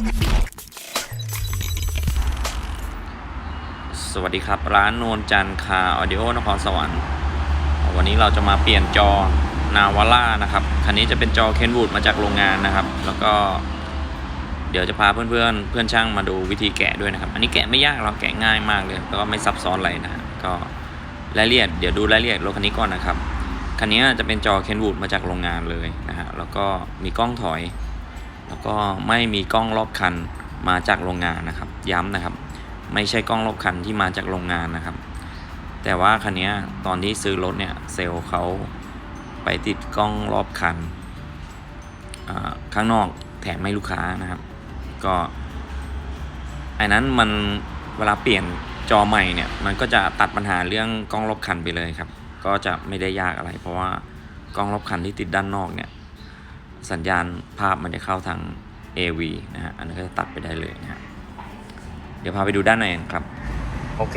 สวัสดีครับ ร้านนวลจันคาออดิโอนครสวรรค์วันนี้เราจะมาเปลี่ยนจอนาวาร่านะครับ คันนี้จะเป็นจอเคนวูดมาจากโรงงานนะครับ แล้วก็ เดี๋ยวจะพาเพื่อนเพื่อนเพื่อนช่างมาดูวิธีแกะด้วยนะครับ อันนี้แกะไม่ยากเราแกะง่ายมากเลยแล้วก็ไม่ซับซ้อนอะไรนะฮะก็รายละเอียดเดี๋ยวดูรายละเอียดรถคันนี้ก่อนนะครับคันนี้จะเป็นจอเคนวูดมาจากโรงงานเลยนะฮะแล้วก็มีกล้องถอย แล้วก็ไม่มีกล้องรอบคันมาจากโรงงานนะครับ ย้ำนะครับ ไม่ใช่กล้องรอบคันที่มาจากโรงงานนะครับ แต่ว่าคันนี้ตอนที่ซื้อรถเนี่ยเซลล์เขาไปติดกล้องรอบคันข้างนอกแถมให้ลูกค้านะครับ ก็อันนั้นมันเวลาเปลี่ยนจอใหม่เนี่ยมันก็จะตัดปัญหาเรื่องกล้องรอบคันไปเลยครับ ก็จะไม่ได้ยากอะไร เพราะว่ากล้องรอบคันที่ติดด้านนอกเนี่ย สัญญาณภาพมันจะเข้าทาง AV นะฮะ อันนี้ก็จะตัดไปได้เลยนะฮะ เดี๋ยวพาไปดูด้านในครับ โอเค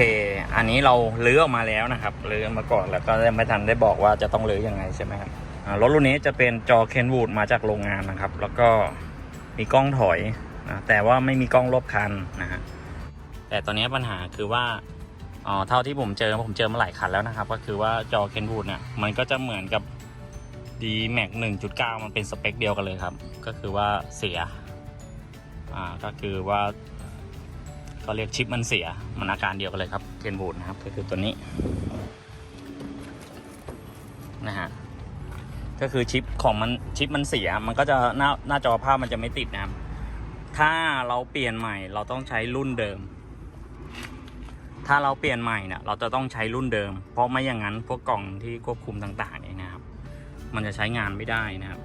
อันนี้เราเลื้อออกมาแล้วนะครับเลื้อมาก่อนแล้วก็ไม่ทันได้บอกว่าจะต้องเลื้อยังไงใช่ไหมครับรถรุ่นนี้จะเป็นจอเคนวูดมาจากโรงงานนะครับ แล้วก็มีกล้องถอยนะแต่ว่าไม่มีกล้องรอบคันนะฮะ แต่ตอนนี้ปัญหาคือว่าอ๋อเท่าที่ผมเจอผมเจอมาหลายคันแล้วนะครับ ก็คือว่าจอเคนวูดเนี่ยมันก็จะเหมือนกับ d m a x 1.9มันเป็นสเปคเดียวกันเลยครับ ก็คือว่าเสีย อ่า ก็คือว่าก็เรียกชิปมันเสีย มันอาการเดียวกันเลยครับเคนบูดนะครับ ก็คือตัวนี้นะฮะก็คือชิปของมันชิปมันเสีย มันก็จะหน้าหน้าจอภาพมันจะไม่ติดนะครับ ถ้าเราเปลี่ยนใหม่ เราต้องใช้รุ่นเดิม ถ้าเราเปลี่ยนใหม่เนี่ยเราจะต้องใช้รุ่นเดิม เพราะไม่อย่างนั้นพวกกล่องที่ควบคุมต่าง มันจะใช้งานไม่ได้นะครับ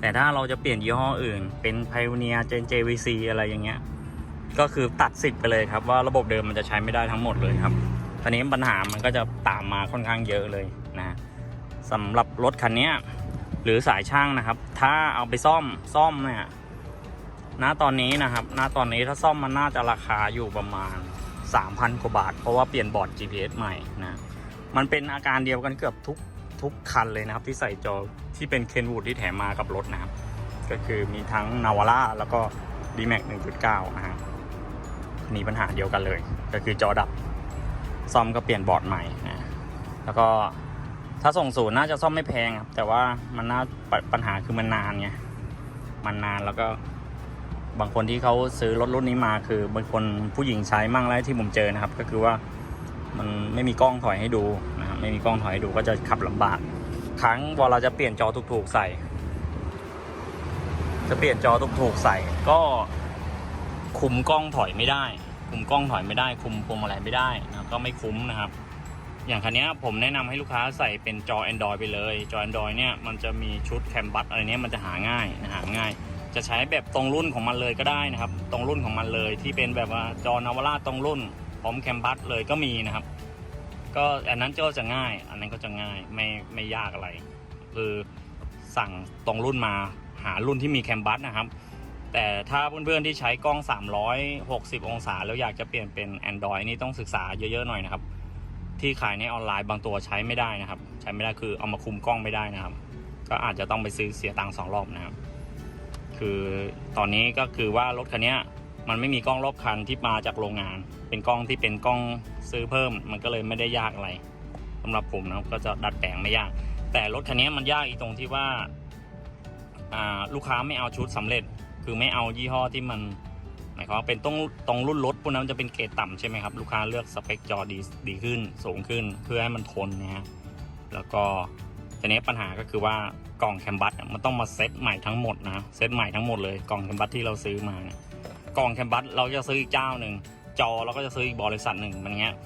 แต่ถ้าเราจะเปลี่ยนยี่ห้ออื่น เป็น Pioneer Gen JVC อะไรอย่างเงี้ย ก็คือตัดสิทธิ์ไปเลยครับว่าระบบเดิมมันจะใช้ไม่ได้ทั้งหมดเลยครับตอนนี้ปัญหามันก็จะตามมาค่อนข้างเยอะเลยนะสำหรับรถคันนี้หรือสายช่างนะครับ ถ้าเอาไปซ่อมซ่อมเนี่ยณตอนนี้นะครับณตอนนี้ถ้าซ่อมมันน่าจะราคาอยู่ประมาณ 3,000กว่าบาท เพราะว่าเปลี่ยนบอร์ด GPS ใหม่นะมันเป็นอาการเดียวกันเกือบทุก ทุกคันเลยนะครับ ที่ใส่จอที่เป็นเคนวูดที่แถมมากับรถนะครับ ก็คือมีทั้งนาวาร่าแล้วก็ d m a x 1.9นะฮะมีปัญหาเดียวกันเลย ก็คือจอดับซ่อมก็เปลี่ยนบอร์ดใหม่นะแล้วก็ถ้าส่งศูนย์น่าจะซ่อมไม่แพงครับแต่ว่ามันน่าปปัญหาคือมันนานไงมันนานแล้วก็บางคนที่เขาซื้อรถรุ่นนี้มาคือบางคนผู้หญิงใช้มั่งแล้วที่ผมเจอนะครับ ก็คือว่ามันไม่มีกล้องถอยให้ดู ไม่มีกล้องถอยดูก็จะขับลำบาก ครั้งเวลาจะเปลี่ยนจอถูกๆใส่ จะเปลี่ยนจอถูกๆใส่ ก็คุมกล้องถอยไม่ได้ คุมกล้องถอยไม่ได้ คุมพวงมาลัยไม่ได้นะก็ไม่คุ้มนะครับ อย่างคันนี้ผมแนะนำให้ลูกค้าใส่เป็นจอ Android ไปเลย จอ Android เนี่ยมันจะมีชุดแคมบัสอะไรเนี้ยมันจะหาง่ายนะหาง่ายจะใช้แบบตรงรุ่นของมันเลยก็ได้นะครับ ตรงรุ่นของมันเลยที่เป็นแบบว่าจอนาวาร่าตรงรุ่นพร้อมแคมบัสเลยก็มีนะครับ ก็อันนั้นก็จะง่าย อันนั้นก็จะง่ายไม่ไม่ยากอะไร คือสั่งตรงรุ่นมาหารุ่นที่มีแคมบัสนะครับ แต่ถ้าเพื่อนๆที่ใช้กล้อง 360 องศา แล้วอยากจะเปลี่ยนเป็น Android นี่ต้องศึกษาเยอะๆหน่อยนะครับ ที่ขายในออนไลน์บางตัวใช้ไม่ได้นะครับ ใช้ไม่ได้คือเอามาคุมกล้องไม่ได้นะครับ ก็อาจจะต้องไปซื้อเสียตังค์สองรอบนะครับ คือตอนนี้ก็คือว่ารถคันนี้ มันไม่มีกล้องรอบคันที่มาจากโรงงาน เป็นกล้องที่เป็นกล้องซื้อเพิ่ม มันก็เลยไม่ได้ยากอะไรสำหรับผมนะก็จะดัดแปลงไม่ยาก แต่รถคันนี้มันยากอีกตรงที่ว่าาลูกค้าไม่เอาชุดสำเร็จ คือไม่เอายี่ห้อที่มันหมายความว่าเป็นต้องตรงรุ่นรถพวกนั้นจะเป็นเกรดต่ำใช่ไหมครับลูกค้าเลือกสเปคจอดีดีขึ้นสูงขึ้นเพื่อให้มันทนนะฮะแล้วก็ทีนี้ปัญหาก็คือว่ากล่องแคมบัสมันต้องมาเซตใหม่ทั้งหมดนะเซตใหม่ทั้งหมดเลยกล่องแคมบัสที่เราซื้อมาเนี่ย กล่องแคมบัสเราจะซื้ออีกเจ้าหนึ่งจอเราก็จะซื้ออีกบริษัทหนึ่งมันเงี้ย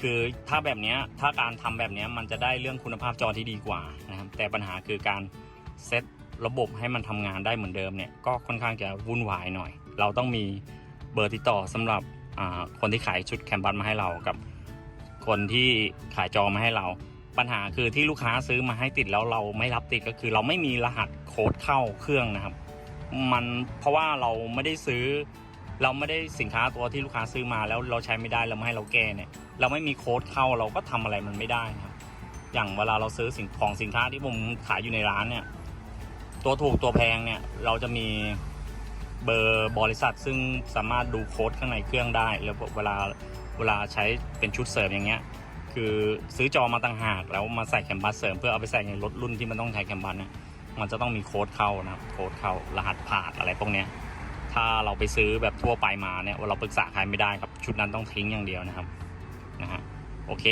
คือถ้าแบบเนี้ยถ้าการทำแบบเนี้ยมันจะได้เรื่องคุณภาพจอที่ดีกว่านะครับแต่ปัญหาคือการเซตระบบให้มันทำงานได้เหมือนเดิมเนี่ยก็ค่อนข้างจะวุ่นวายหน่อย เราต้องมีเบอร์ติดต่อสำหรับอ่าคนที่ขายชุดแคมบัสมาให้เรากับคนที่ขายจอมาให้เรา ปัญหาคือที่ลูกค้าซื้อมาให้ติดแล้วเราไม่รับติดก็คือ เราไม่มีรหัสโค้ดเข้าเครื่องนะครับ มันเพราะว่าเราไม่ได้ซื้อ เราไม่ได้สินค้าตัวที่ลูกค้าซื้อมาแล้วเราใช้ไม่ได้เราไม่ให้เราแก้เนี่ย เราไม่มีโค้ดเข้าเราก็ทำอะไรมันไม่ได้ครับอย่างเวลาเราซื้อสิ่งของสินค้าที่ผมขายอยู่ในร้านเนี่ย ตัวถูกตัวแพงเนี่ยเราจะมีเบอร์บริษัทซึ่งสามารถดูโค้ดข้างในเครื่องได้ แล้วเวลาเวลาใช้เป็นชุดเสริมอย่างเงี้ย คือซื้อจอมาต่างหากแล้วมาใส่แคมบัสเสริมเพื่อเอาไปใส่ในรถรุ่นที่มันต้องใช้แคมบัสเนี่ยมันจะต้องมีโค้ดเข้านะครับโค้ดเข้ารหัสผ่านอะไรพวกเนี้ย ถ้าเราไปซื้อแบบทั่วไปมาเนี่ยเราปรึกษาใครไม่ได้ครับ ชุดนั้นต้องทิ้งอย่างเดียวนะครับนะฮะโอเค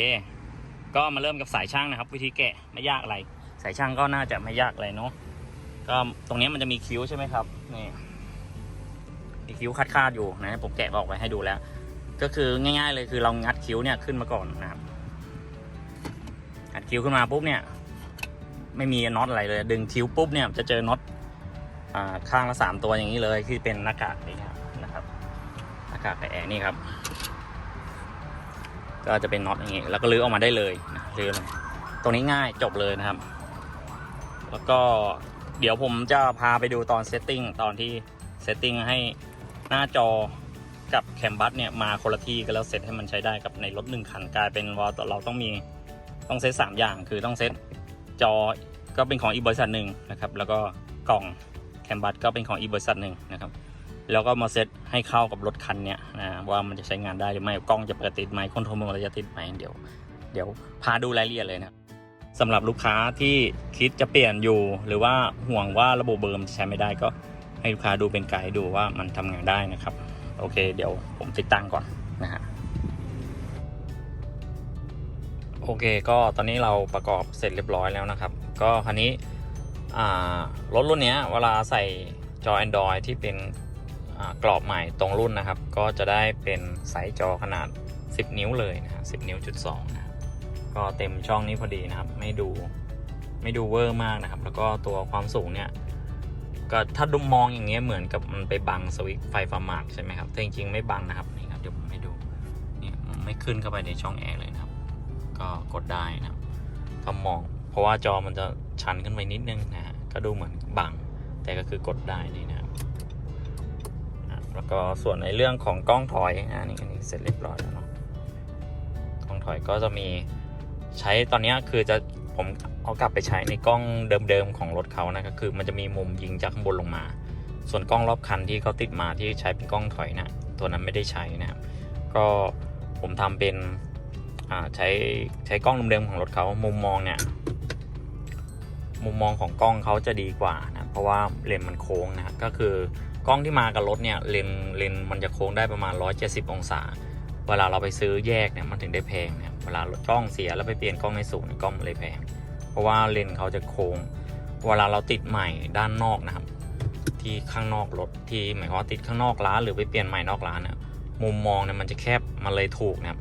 ก็มาเริ่มกับสายช่างนะครับ วิธีแกะไม่ยากอะไร สายช่างก็น่าจะไม่ยากอะไรเนาะก็ตรงนี้มันจะมีคิ้วใช่ไหมครับนี่มีคิ้วคาดๆอยู่นะผมแกะออกไปให้ดูแล้ว ก็คือง่าย ๆ เลยคือเรางัดคิ้วเนี่ยขึ้นมาก่อนนะครับอัดคิ้วขึ้นมาปุ๊บเนี่ย ไม่มีน็อตอะไรเลย ดึงคิ้วปุ๊บเนี่ยจะเจอน็อต ข้างละสามตัวอย่างนี้เลยที่เป็นหน้ากากนี่ครับนะครับหน้ากากกับแอร์นี่ครับก็จะเป็นน็อตอย่างนี้แล้วก็ลื้อออกมาได้เลยนะลื้อเลยตรงนี้ง่ายจบเลยนะครับ แล้วก็เดี๋ยวผมจะพาไปดูตอนเซตติ้งตอนที่เซตติ้งให้หน้าจอกับแคมบัสเนี่ยมาคนละที่กันแล้วเซตให้มันใช้ได้กับในรถหนึ่งคันกลายเป็นว่าเราต้องมีต้องเซตสามอย่างคือต้องเซตจอก็เป็นของอีกบริษัทหนึ่งนะครับ แล้วก็กล่อง แคมบัสก็เป็นของอีกบริษัทหนึ่งนะครับ แล้วก็มาเซตให้เข้ากับรถคันเนี้ยนะว่ามันจะใช้งานได้หรือไม่กล้องจะเปิดติดไหมคอนโทรลมันจะติดไหมเดี๋ยว เดี๋ยวพาดูรายละเอียดเลยนะสำหรับลูกค้าที่คิดจะเปลี่ยนอยู่ หรือว่าห่วงว่าระบบเบอร์มใช้ไม่ได้ก็ให้ลูกค้าดูเป็นไกด์ดูว่ามันทำงานได้นะครับ โอเค เดี๋ยวผมติดตั้งก่อนนะฮะโอเค ก็ตอนนี้เราประกอบเสร็จเรียบร้อยแล้วนะครับ ก็คันนี้ รถรุ่นนี้เวลาใส่จอ Android ที่เป็นกรอบใหม่ตรงรุ่นนะครับ ก็จะได้เป็นไซส์จอขนาด 10 นิ้วเลยนะฮะ10 นิ้วจุดสองนะครับก็เต็มช่องนี้พอดีนะครับ ไม่ดูไม่ดูเวอร์มากนะครับ แล้วก็ตัวความสูงเนี่ยก็ถ้าดูมองอย่างเงี้ยเหมือนกับมันไปบังสวิตไฟฟ้ามาร์กใช่ไหมครับแต่จริงๆไม่บังนะครับนี่ครับเดี๋ยวผมให้ดูเนี่ยไม่ขึ้นเข้าไปในช่องแอร์เลยนะครับ ก็กดได้นะครับถ้ามอง เพราะว่าจอมันจะชันขึ้นไปนิดนึงนะฮะก็ดูเหมือนบัง แต่ก็คือกดได้นี่นะครับอะแล้วก็ส่วนในเรื่องของกล้องถอยอ่านี่อันนี้เสร็จเรียบร้อยแล้วเนาะกล้องถอยก็จะมีใช้ตอนนี้คือจะผมเอากลับไปใช้ในกล้องเดิมๆของรถเขานะก็คือ มันจะมีมุมยิงจากข้างบนลงมา ส่วนกล้องรอบคันที่เขาติดมาที่ใช้เป็นกล้องถอยนะตัวนั้นไม่ได้ใช้นะครับก็ผมทำเป็น ใช้ใช้กล้องเดิมๆของรถเขามุมมองเนี่ยมุมมองของกล้องเขาจะดีกว่านะเพราะว่าเลนมันโค้งนะก็คือกล้องที่มากับรถเนี่ยเลนเลนมันจะโค้งได้ประมาณ 170 องศา เวลาเราไปซื้อแยกเนี่ยมันถึงได้แพงนะเวลากล้องเสียแล้วไปเปลี่ยนกล้องในศูนย์กล้องเลยแพง เพราะว่าเลนเขาจะโค้ง เวลาเราติดใหม่ด้านนอกนะครับที่ข้างนอกรถที่หมายความว่าติดข้างนอกร้านหรือไปเปลี่ยนใหม่นอกร้านเนี่ยมุมมองเนี่ยมันจะแคบมันเลยถูกนะครับ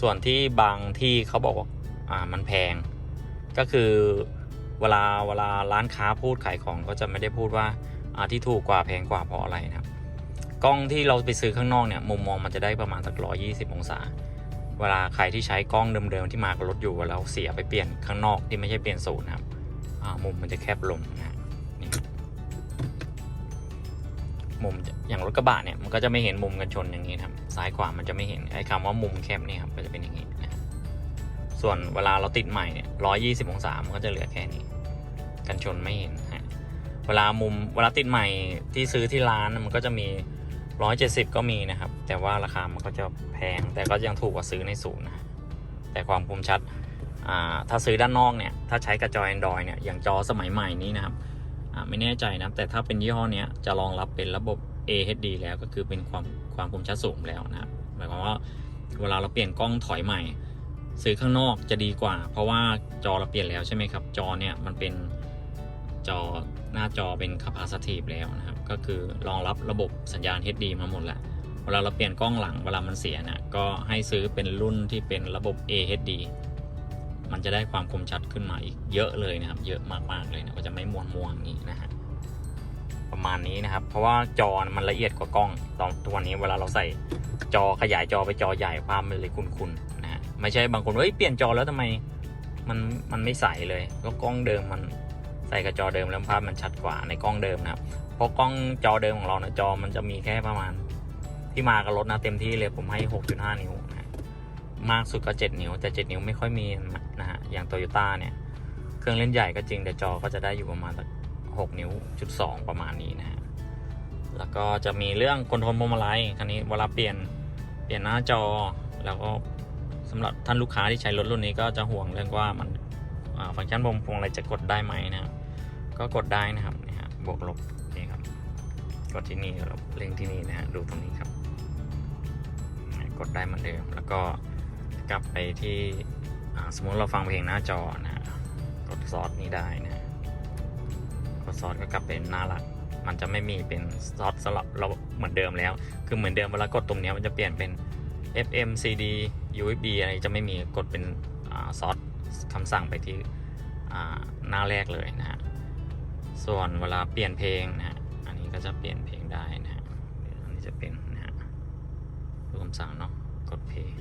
ส่วนที่บางที่เขาบอกว่าอ่ามันแพง ก็คือเวลาเวลาร้านค้าพูดขายของก็จะไม่ได้พูดว่าอ่าที่ถูกกว่าแพงกว่าเพราะอะไรนะครับ กล้องที่เราไปซื้อข้างนอกเนี่ยมุมมองมันจะได้ประมาณสักร้อยี่สิบองศา เวลาใครที่ใช้กล้องเดิมๆที่มากับรถอยู่แล้วเสียไปเปลี่ยนข้างนอกที่ไม่ใช่เปลี่ยนศูนย์นะครับมุมมันจะแคบลงนะ มุมอย่างรถกระบะเนี่ยมันก็จะไม่เห็นมุมกันชนอย่างนี้ครับซ้ายขวามันจะไม่เห็นไอ้คำว่ามุมแคบนี่ครับก็จะเป็นอย่างนี้นะส่วนเวลาเราติดใหม่เนี่ยร้อยี่สิบองศามันก็จะเหลือแค่นี้ กันชนไม่เห็นฮะเวลามุมเวลาติดใหม่ที่ซื้อที่ร้านมันก็จะมีร้อยเจ็ดสิบก็มีนะครับ แต่ว่าราคามันก็จะแพงแต่ก็ยังถูกกว่าซื้อในศูนย์นะแต่ความคมชัดอ่าถ้าซื้อด้านนอกเนี่ยถ้าใช้กับจอ Android เนี่ยอย่างจอสมัยใหม่นี้นะครับ ไม่แน่ใจนะแต่ถ้าเป็นยี่ห้อเนี้ยจะรองรับเป็นระบบ AHD แล้วก็คือเป็นความความคมชัดสูงแล้วนะครับหมายความว่าเวลาเราเปลี่ยนกล้องถอยใหม่ ซื้อข้างนอกจะดีกว่า เพราะว่าจอเราเปลี่ยนแล้วใช่ไหมครับ จอเนี่ยมันเป็นจอหน้าจอเป็น capacitive แล้วนะครับ ก็คือรองรับระบบสัญญาณ HD มาหมดแล้วเวลาเราเปลี่ยนกล้องหลังเวลามันเสียนะก็ให้ซื้อเป็นรุ่นที่เป็นระบบ AHD มันจะได้ความคมชัดขึ้นมาอีกเยอะเลยนะครับ เยอะมากๆเลยนะก็จะไม่มัวมัวๆอย่างนี้นะฮะประมาณนี้นะครับ เพราะว่าจอมันละเอียดกว่ากล้องตอนทุกวันนี้เวลาเราใส่จอขยายจอไปจอใหญ่ภาพมันเลยคุ้นๆนะฮะไม่ใช่บางคนเฮ้ยเปลี่ยนจอแล้วทำไมมันมันไม่ใสเลยก็กล้องเดิมมันใส่กับจอเดิมแล้วภาพมันชัดกว่าในกล้องเดิมนะครับเพราะกล้องจอเดิมของเราเนี่ยจอมันจะมีแค่ประมาณที่มากับรถนะเต็มที่เลยผมให้ 6.5 นิ้ว มากสุดก็ 7 นิ้ว แต่ 7 นิ้วไม่ค่อยมีนะฮะ อย่างโตโยต้าเนี่ย เครื่องเล่นใหญ่ก็จริงแต่จอก็จะได้อยู่ประมาณสัก6นิ้วจุด2ประมาณนี้นะฮะ แล้วก็จะมีเรื่องคอนโทรลพวงมาลัยคันนี้เวลาเปลี่ยนเปลี่ยนหน้าจอ แล้วก็สำหรับท่านลูกค้าที่ใช้รถรุ่นนี้ก็จะห่วงเรื่องว่ามันฟังก์ชันพวงพวงมาลัยจะกดได้ไหมนะครับ ก็กดได้นะครับนี่ฮะบวกลบนี่ครับ กดที่นี่แล้วเร่งที่นี่นะฮะดูตรงนี้ครับ กดได้เหมือนเดิมแล้วก็ กลับไปที่สมมติเราฟังเพลงหน้าจอนะกดซอสนี้ได้นะกดซอสก็กลับเป็นหน้าหลัก มันจะไม่มีเป็นซอสสลับเราเหมือนเดิมแล้ว คือเหมือนเดิมเวลากดตรงนี้มันจะเปลี่ยนเป็น FM CD USB อะไรจะไม่มีกดเป็นอ่าซอสคำสั่งไปที่หน้าแรกเลยนะฮะ ส่วนเวลาเปลี่ยนเพลงนะฮะ อันนี้ก็จะเปลี่ยนเพลงได้นะฮะ อันนี้จะเป็นนะฮะดูคำสั่งเนาะ กดเพลง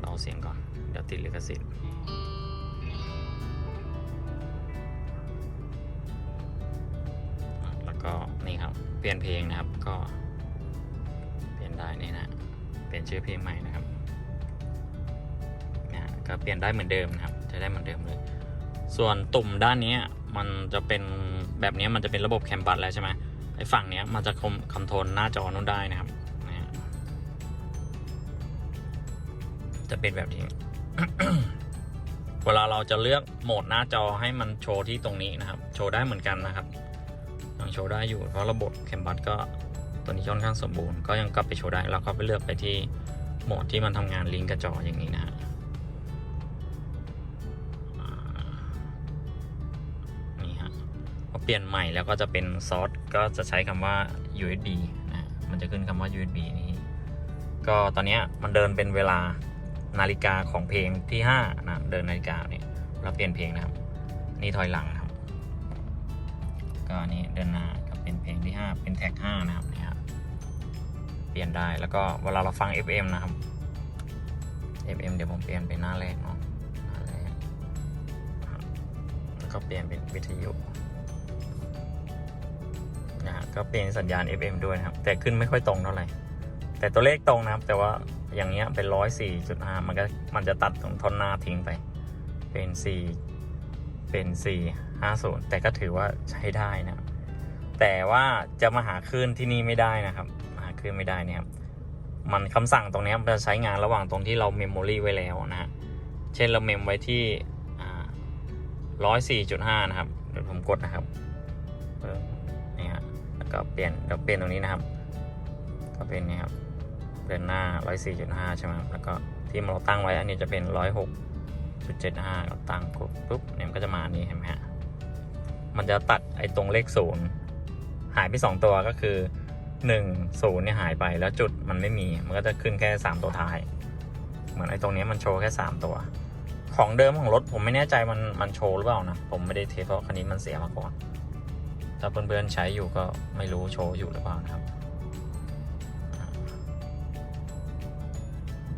เบาเสียงก่อน เดี๋ยวติดลิขสิทธิ์แล้วก็นี่ครับ เปลี่ยนเพลงนะครับ ก็เปลี่ยนได้นี่นะ เปลี่ยนชื่อเพลงใหม่นะครับนะก็เปลี่ยนได้เหมือนเดิมนะครับ จะได้เหมือนเดิมเลย ส่วนตุ่มด้านนี้มันจะเป็นแบบนี้มันจะเป็นระบบแคมปัสแล้วใช่ไหมไอ้ฝั่งเนี้ยมันจะคอมคอนโทรลหน้าจอนู้นได้นะครับ จะเป็นแบบนี้ เวลาเราจะเลือกโหมดหน้าจอให้มันโชว์ที่ตรงนี้นะครับ โชว์ได้เหมือนกันนะครับยังโชว์ได้อยู่ เพราะระบบแคมปัสก็ตัวนี้ค่อนข้างสมบูรณ์ก็ยังกลับไปโชว์ได้แล้วก็ไปเลือกไปที่โหมดที่มันทำงานลิงก์กับจออย่างนี้นะฮะนี่ฮะพอเปลี่ยนใหม่แล้วก็จะเป็นซอสก็จะใช้คำว่า USB นะมันจะขึ้นคำว่า USB นี้ ก็ตอนนี้มันเดินเป็นเวลา นาฬิกาของเพลงที่5นะเดินนาฬิกาเนี่ยเราเปลี่ยนเพลงนะครับ นี่ถอยหลังนะครับ ก็นี่เดินหน้าก็เป็นเพลงที่ 5 เป็นแท็ก5นะครับนี่ครับเปลี่ยนได้แล้วก็เวลาเราฟัง FM นะครับ FM เดี๋ยวผมเปลี่ยนเป็นหน้าแรกเนาะหน้าแรกแล้วก็เปลี่ยนเป็นวิทยุนะฮะก็เปลี่ยนสัญญาณ FM ด้วยนะครับ แต่ขึ้นไม่ค่อยตรงเท่าไหร่ แต่ตัวเลขตรงนะครับ แต่ว่า อย่างเงี้ยเป็นร้อยสี่จุดห้ามันก็มันจะตัดตรงท่อนหน้าทิ้งไป เป็นสี่เป็นสี่ห้าศูนย์แต่ก็ถือว่าใช้ได้นะ แต่ว่าจะมาหาคลื่นที่นี่ไม่ได้นะครับหาคลื่นไม่ได้เนี่ยครับมันคำสั่งตรงนี้มันจะใช้งานระหว่างตรงที่เราเมมโมรีไว้แล้วนะฮะ เช่นเราเมมไว้ที่ร้อยสี่จุดห้านะครับ เดี๋ยวผมกดนะครับนี่ฮะ แล้วก็เปลี่ยนเดี๋ยวเปลี่ยนตรงนี้นะครับ ก็เป็นนี่ครับ เดินหน้าร้อยสี่จุดห้าใช่ไหมแล้วก็ที่เราตั้งไว้อันนี้จะเป็นร้อยหกจุดเจ็ดห้าเราตั้งปุ๊บปุ๊บเนี่ยมันก็จะมาอันนี้เห็นไหมฮะ มันจะตัดไอ้ตรงเลขศูนย์หายไปสองตัวก็คือหนึ่งศูนย์เนี่ยหายไปแล้วจุดมันไม่มี มันก็จะขึ้นแค่สามตัวท้าย เหมือนไอ้ตรงนี้มันโชว์แค่สามตัว ของเดิมของรถผมไม่แน่ใจมันมันโชว์หรือเปล่านะ ผมไม่ได้เทสเพราะคันนี้มันเสียมาก่อน ถ้าเพื่อนๆใช้อยู่ก็ไม่รู้โชว์อยู่หรือเปล่านะครับ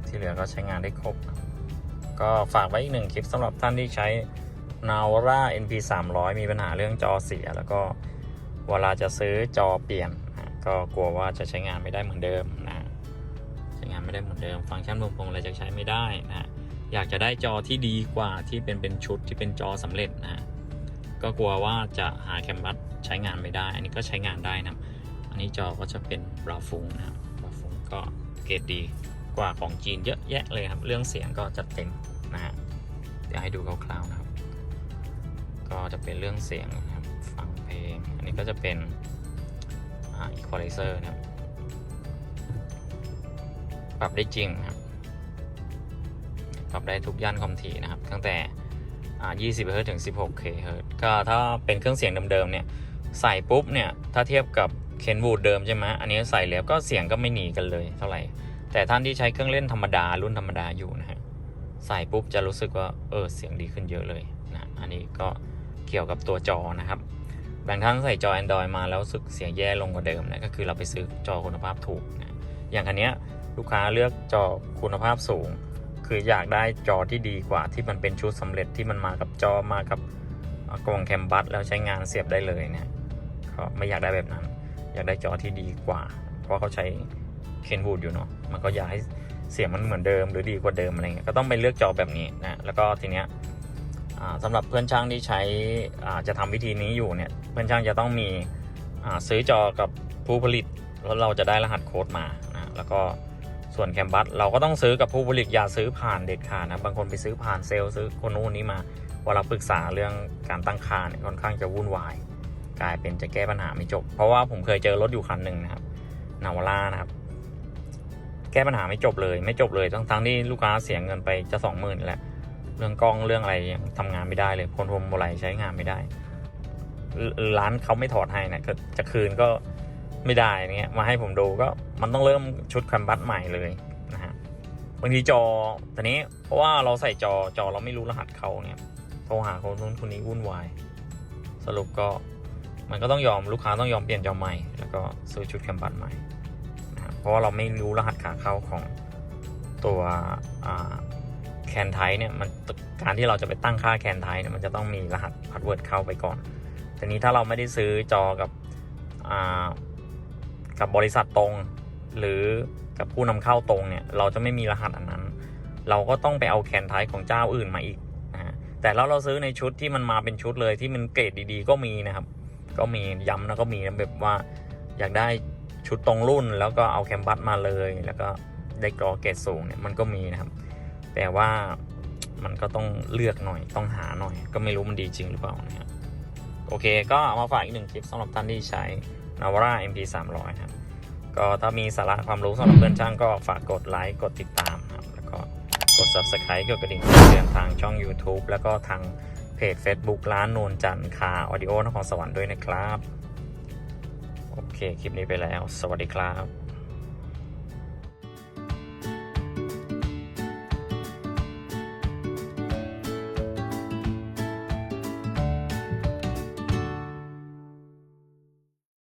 ที่เหลือก็ใช้งานได้ครบ ก็ฝากไว้อีกหนึ่งคลิปสำหรับท่านที่ใช้ Navara NP 300มีปัญหาเรื่องจอเสีย แล้วก็เวลาจะซื้อจอเปลี่ยน ก็กลัวว่าจะใช้งานไม่ได้เหมือนเดิมนะใช้งานไม่ได้เหมือนเดิม ฟังก์ชันมุมพวงอะไรจะใช้ไม่ได้นะอยากจะได้จอที่ดีกว่าที่เป็นเป็นชุดที่เป็นจอสำเร็จนะก็กลัวว่าจะหาแคมปัสใช้งานไม่ได้ อันนี้ก็ใช้งานได้นะ อันนี้จอก็จะเป็นบราฟุงนะครับบราฟุงก็เกรดดี กว่าของจีนเยอะแยะเลยครับ เรื่องเสียงก็จัดเต็มนะฮะเดี๋ยวให้ดูคร่าวๆนะครับ ก็จะเป็นเรื่องเสียงนะครับฟังเพลง อันนี้ก็จะเป็นอีควอไลเซอร์นะครับ ปรับได้จริงนะครับ ปรับได้ทุกย่านความถี่นะครับ ตั้งแต่อ่า20เฮิรตถึง 16K เฮิรตก็ถ้าเป็นเครื่องเสียงเดิมๆเนี่ย ใส่ปุ๊บเนี่ย ถ้าเทียบกับเคนวูดเดิมใช่ไหมอันนี้ใส่แล้วก็เสียงก็ไม่หนีกันเลยเท่าไหร่ แต่ท่านที่ใช้เครื่องเล่นธรรมดารุ่นธรรมดาอยู่นะฮะใส่ปุ๊บจะรู้สึกว่าเออเสียงดีขึ้นเยอะเลยนะอันนี้ก็เกี่ยวกับตัวจอนะครับบางท่านใส่จอ Android มาแล้วสึกเสียงแย่ลงกว่าเดิมนะก็คือเราไปซื้อจอคุณภาพถูกนะอย่างคันนี้ลูกค้าเลือกจอคุณภาพสูง คืออยากได้จอที่ดีกว่าที่มันเป็นชุดสำเร็จที่มันมากับจอมากับกล่องแคมบัสแล้วใช้งานเสียบได้เลยเนี่ยก็ไม่อยากได้แบบนั้น อยากได้จอที่ดีกว่า เพราะเขาใช้ เคนวูดอยู่เนาะมันก็อยากให้เสียงมันเหมือนเดิมหรือดีกว่าเดิมอะไรเงี้ยก็ต้องไปเลือกจอแบบนี้นะแล้วก็ทีเนี้ยสำหรับเพื่อนช่างที่ใช้จะทำวิธีนี้อยู่เนี่ยเพื่อนช่างจะต้องมีซื้อจอกับผู้ผลิตแล้วเราจะได้รหัสโค้ดมานะแล้วก็ส่วนแคมบัสเราก็ต้องซื้อกับผู้ผลิตอย่าซื้อผ่านเด็ดขาดนะบางคนไปซื้อผ่านเซลล์ซื้อคนนู้นนี้มาเวลาปรึกษาเรื่องการตั้งค่าเนี่ยค่อนข้างจะวุ่นวายกลายเป็นจะแก้ปัญหาไม่จบ เพราะว่าผมเคยเจอรถอยู่คันหนึ่งนะครับนาวาร่านะครับ แก้ปัญหาไม่จบเลย ไม่จบเลยทั้งทั้งที่ลูกค้าเสียเงินไปจะสองหมื่นแล้วเรื่องกล้องเรื่องอะไรยังทำงานไม่ได้เลยพลพรมอะไรใช้งานไม่ได้ ร้านเขาไม่ถอดให้นะก็จะคืนก็ไม่ได้เงี้ยมาให้ผมดูก็มันต้องเริ่มชุดแคมบัสใหม่เลยนะฮะบางทีจอตอนนี้เพราะว่าเราใส่จอจอเราไม่รู้รหัสเขาเนี่ยโทรหาคนนู้นคนนี้วุ่นวายสรุปก็มันก็ต้องยอมลูกค้าต้องยอมเปลี่ยนจอใหม่ แล้วก็ซื้อชุดแคมบัสใหม่ เพราะว่าเราไม่รู้รหัสขาเข้าของตัวแคนไทเนี่ยมันการที่เราจะไปตั้งค่าแคนไทเนี่ยมันจะต้องมีรหัสพาสเวิร์ดเข้าไปก่อนทีนี้ถ้าเราไม่ได้ซื้อจอกับกับบริษัทตรง หรือกับผู้นำเข้าตรงเนี่ยเราจะไม่มีรหัสอันนั้น เราก็ต้องไปเอาแคนไทของเจ้าอื่นมาอีกนะฮะแต่แล้วเราซื้อในชุดที่มันมาเป็นชุดเลยที่มันเกรดดีๆ ก็มีนะครับ ก็มีย้ำนะก็มีนะแบบว่าอยากได้ ชุดตรงรุ่นแล้วก็เอาแคมบัสมาเลย แล้วก็ได้กรอเกรดสูงเนี่ยมันก็มีนะครับ แต่ว่ามันก็ต้องเลือกหน่อยต้องหาหน่อย ก็ไม่รู้มันดีจริงหรือเปล่านะครับโอเค ก็เอามาฝากอีกหนึ่งคลิปสำหรับท่านที่ใช้ Navara MP 300ครับก็ถ้ามีสาระความรู้สำหรับเพื่อนช่างก็ฝากกดไลค์กดติดตามครับแล้วก็กด Subscribe กดกระดิ่งแจ้งเตือนทางช่อง YouTube แล้วก็ทางเพจ Facebook ร้านนวลจันทร์คาออดิโอนครสวรรค์ด้วยนะครับ ค คลิปนี้ไปแล้ว สวัสดีครับ